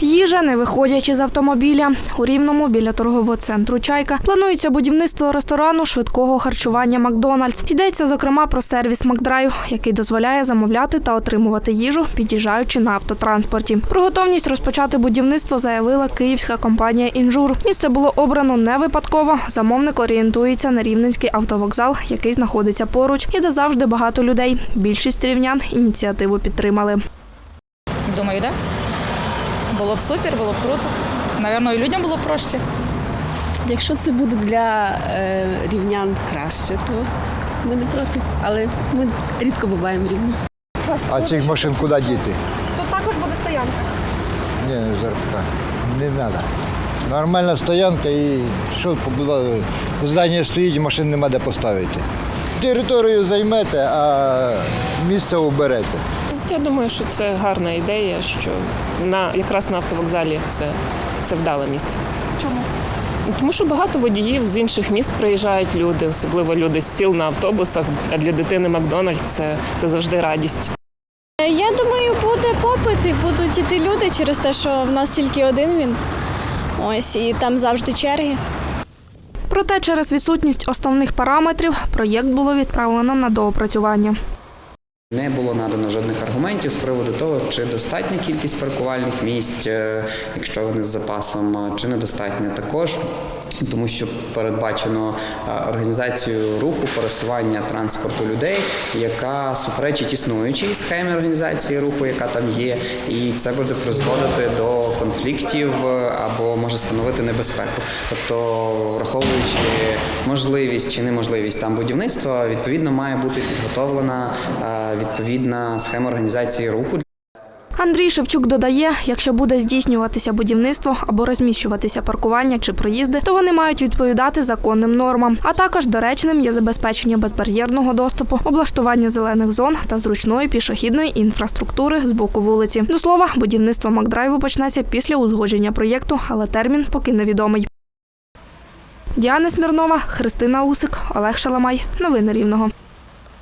Їжа, не виходячи з автомобіля. У Рівному біля торгового центру Чайка планується будівництво ресторану швидкого харчування Макдональдс. Йдеться зокрема про сервіс Макдрайв, який дозволяє замовляти та отримувати їжу, під'їжджаючи на автотранспорті. Про готовність розпочати будівництво заявила київська компанія Інжур. Місце було обрано не випадково. Замовник орієнтується на рівненський автовокзал, який знаходиться поруч, і де завжди багато людей. Більшість рівнян ініціативу підтримали. Думаю, да. Було б супер, було б круто. Навірно, і людям було б проще. Якщо це буде для е, рівнян краще, то ми не проти. Але ми рідко буваємо рівні. А цих машин куди діти? Тут також буде стоянка. Ні, зарплата. Не треба. Нормальна стоянка і що побудували? Здання стоїть, машин нема де поставити. Територію займете, а місце уберете. Я думаю, що це гарна ідея, що на якраз на автовокзалі це, це вдале місце. Чому? Тому що багато водіїв з інших міст приїжджають люди, особливо люди з сіл на автобусах. А для дитини Макдональдс це, це завжди радість. Я думаю, буде попит і будуть іти люди через те, що в нас тільки один він. Ось і там завжди черги. Проте через відсутність основних параметрів проєкт було відправлено на доопрацювання. Не було надано жодних аргументів з приводу того, чи достатня кількість паркувальних місць, е, якщо вони з запасом, чи недостатня також. Тому що передбачено е, організацію руху, пересування транспорту людей, яка суперечить існуючій схемі організації руху, яка там є, і це буде призводити до конфліктів е, або може становити небезпеку. Тобто, враховуючи можливість чи неможливість там будівництва, відповідно має бути підготовлена е, відповідна схема організації руху Андрій Шевчук додає, якщо буде здійснюватися будівництво або розміщуватися паркування чи проїзди, то вони мають відповідати законним нормам. А також доречним є забезпечення безбар'єрного доступу, облаштування зелених зон та зручної пішохідної інфраструктури з боку вулиці. До слова, будівництво Макдрайву почнеться після узгодження проєкту, але термін поки невідомий. Діана Смірнова, Христина Усик, Олег Шаламай. Новини Рівного.